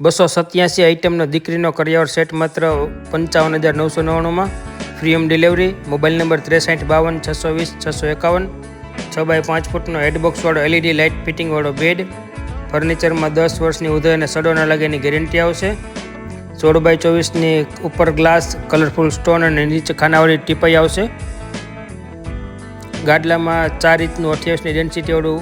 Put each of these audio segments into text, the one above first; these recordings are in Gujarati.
બસો સત્યાસી આઇટમનો દીકરીનો કરિયાવર સેટ માત્ર પંચાવન હજાર નવસો નવ્વાણુંમાં. Free home delivery, mobile number ત્રેસાઠ બાવન, છસો વીસ, છસો એકાવન, છ બાય પાંચ ફૂટનો હેડબોક્સવાળો એલઈડી લાઇટ ફિટિંગવાળો બેડ. ફર્નિચરમાં દસ વર્ષની ઉધય અને સડો ન લાગેની ગેરંટી આવશે. સોળ બાય ચોવીસની ઉપર ગ્લાસ, કલરફુલ સ્ટોન અને નીચે ખાનાવાળી ટીપાઈ આવશે. ગાડલામાં ચાર ઇંચનું અઠ્યાવીસની ડેન્સિટીવાળું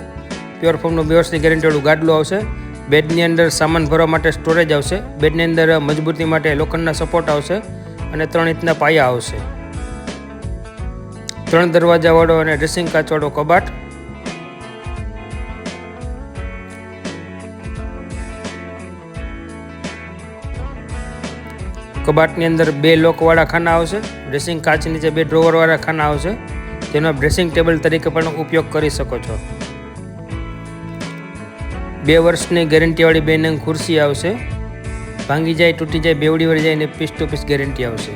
પ્યોર ફોર્મનું બે વર્ષની ગેરંટીવાળું ગાડલું આવશે. બેડની અંદર સામાન ભરવા માટે સ્ટોરેજ આવશે. બેડની અંદર મજબૂતી માટે લોખંડના સપોર્ટ આવશે અને ત્રણ ઇંચના પાયા આવશે. ત્રણ દરવાજાવાળો અને ડ્રેસિંગ કાચવાળો કબાટ. કબાટની અંદર બે લોકવાળા ખાના આવશે. ડ્રેસિંગ કાચ નીચે બે ડ્રોવરવાળા ખાના આવશે. જેનો ડ્રેસિંગ ટેબલ તરીકે પણ ઉપયોગ કરી શકો છો. બે વર્ષની ગેરંટીવાળી બેન ખુરશી આવશે. ભાંગી જાય, તૂટી જાય, બેવડી વળી જાય ને પીસ ટુ પીસ ગેરંટી આવશે.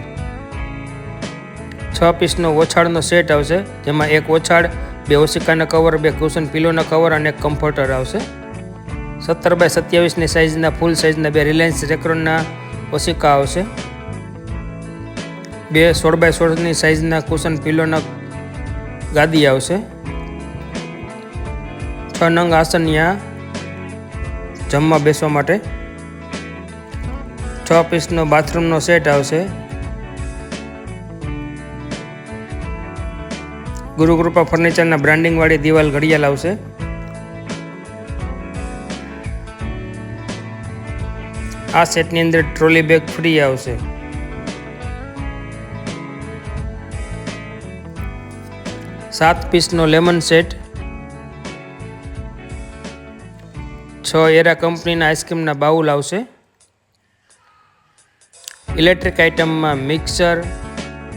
છ પીસનો ઓછાળનો સેટ આવશે, જેમાં એક ઓછાળ, બે ઓશિકાના કવર બે કુશન પિલોના કવર અને એક કમ્ફર્ટર આવશે. સત્તર બાય સત્યાવીસની સાઇઝના ફૂલ સાઇઝના બે રિલાયન્સ રેક્રોનના ઓશિકા આવશે. બે સોળ બાય સોળની સાઇઝના કુશન પિલોના ગાદી આવશે. છ નંગ આસનિયા જમવા બેસવા માટે. છ પીસનો બાથરૂમનો સેટ આવશે. ગુરુકૃપા ફર્નિચરના બ્રાન્ડિંગવાળી દિવાલ ઘડિયાળ આવશે. આ સેટની અંદર ટ્રોલી બેગ ફ્રી આવશે. સાત પીસનો લેમન સેટ છ એરા કંપનીના આઈસ્ક્રીમના બાઉલ આવશે. ઇલેક્ટ્રિક આઇટમમાં મિક્સર,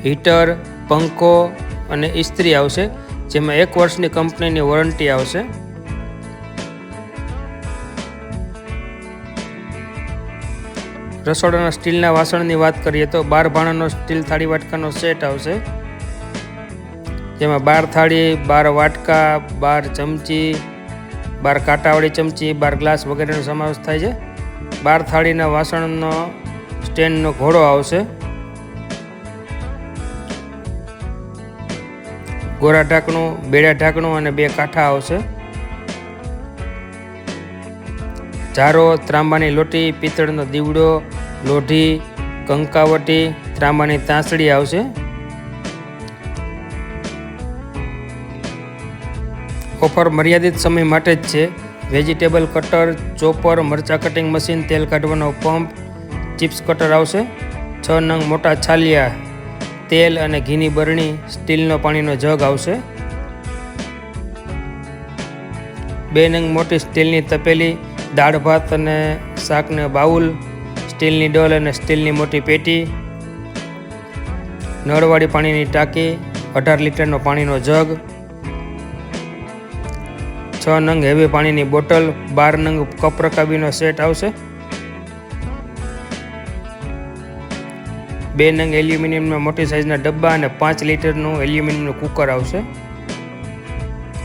હીટર, પંખો અને ઇસ્ત્રી આવશે, જેમાં એક વર્ષની કંપનીની વોરંટી આવશે. રસોડાના સ્ટીલના વાસણની વાત કરીએ તો બાર ભાણાનો સ્ટીલ થાળી વાટકાનો સેટ આવશે. જેમાં બાર થાળી, બાર વાટકા, બાર ચમચી બાર કાંટાવાળી ચમચી, બાર ગ્લાસ વગેરેનો સમાવેશ થાય છે. બાર થાળીના વાસણનો સ્ટેન્ડનો ઘોડો આવશે. ગોરા ઢાંકણું, બેડા ઢાંકણું અને બે કાંઠા આવશે. જારો ત્રાંબાની લોટી, પિત્તળનો દીવડો, લોઢી, કંકાવટી, ત્રાંબાની તાંસળી આવશે. ઓફર મર્યાદિત સમય માટે જ છે. વેજીટેબલ કટર, ચોપર, મરચા કટિંગ મશીન, તેલ કાઢવાનો પંપ, ચિપ્સ કટર આવશે. છ નંગ મોટા છાલિયા, તેલ અને ઘીની બરણી, સ્ટીલનો પાણીનો જગ આવશે. બે નંગ મોટી સ્ટીલની તપેલી, દાળ ભાત અને શાકને બાઉલ, સ્ટીલની ડોલ અને સ્ટીલની મોટી પેટી, નળવાળી પાણીની ટાંકી, અઢાર લીટરનો પાણીનો જગ છ નંગ હેવી પાણીની બોટલ, બાર નંગ કપ રકાબીનો સેટ આવશે. બે નંગ એલ્યુમિનિયમના મોટી સાઇઝના ડબ્બા અને પાંચ લીટરનું એલ્યુમિનિયમનું કુકર આવશે.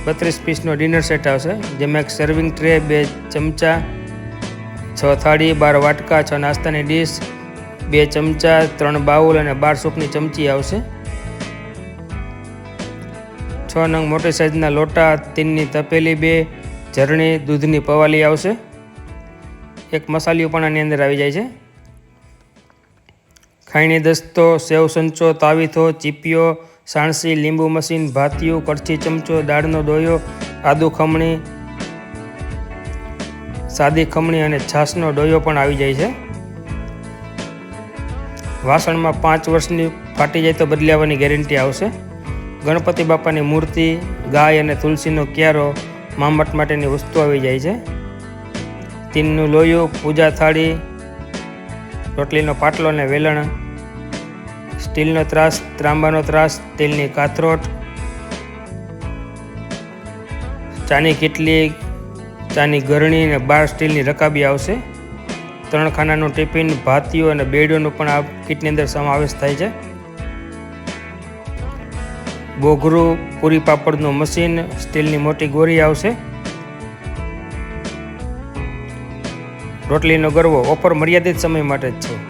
બત્રીસ પીસનો ડિનર સેટ આવશે, જેમાં એક સર્વિંગ ટ્રે બે ચમચા, છ થાળી, બાર વાટકા, છ નાસ્તાની ડીશ બે ચમચા, ત્રણ બાઉલ અને બાર સૂપની ચમચી આવશે. છ નંગ મોટી સાઇઝના લોટા, તીનની તપેલી બે, ઝરણી, દૂધની પવાલી આવશે. એક મસાલીઓ પણ આની અંદર આવી જાય છે. ખાયણી દસ્તો, સેવ સંચો, તાવીથો, ચીપિયો, સાણસી, લીંબુ મશીન, ભાતિયું કડછી ચમચો, દાળનો ડોયો આદુ ખમણી, સાદી ખમણી અને છાશનો ડોયો પણ આવી જાય છે. વાસણમાં પાંચ વર્ષની ફાટી જાય તો બદલાવવાની ગેરંટી આવશે. ગણપતિ બાપાની મૂર્તિ, ગાય અને તુલસીનો ક્યારો મામટ માટેની વસ્તુ આવી જાય છે. તીનનું લોયું, પૂજા થાળી, રોટલીનો પાટલો અને વેલણ, સ્ટીલનો ત્રાસ, ત્રાંબાનો ત્રાસ, તેલની કાથરોટ, ચાની કેટલી ચાની ગરણી અને બાર સ્ટીલની રકાબી આવશે. ત્રણ ખાનાનું ટિફિન, ભાતીઓ અને બેડોનો પણ આ કીટની અંદર સમાવેશ થાય છે. બોઘરું પૂરી પાપડનું મશીન, સ્ટીલની મોટી ગોરી આવશે. રોટલીનો ગરવો ઓફર મર્યાદિત સમય માટે જ છે.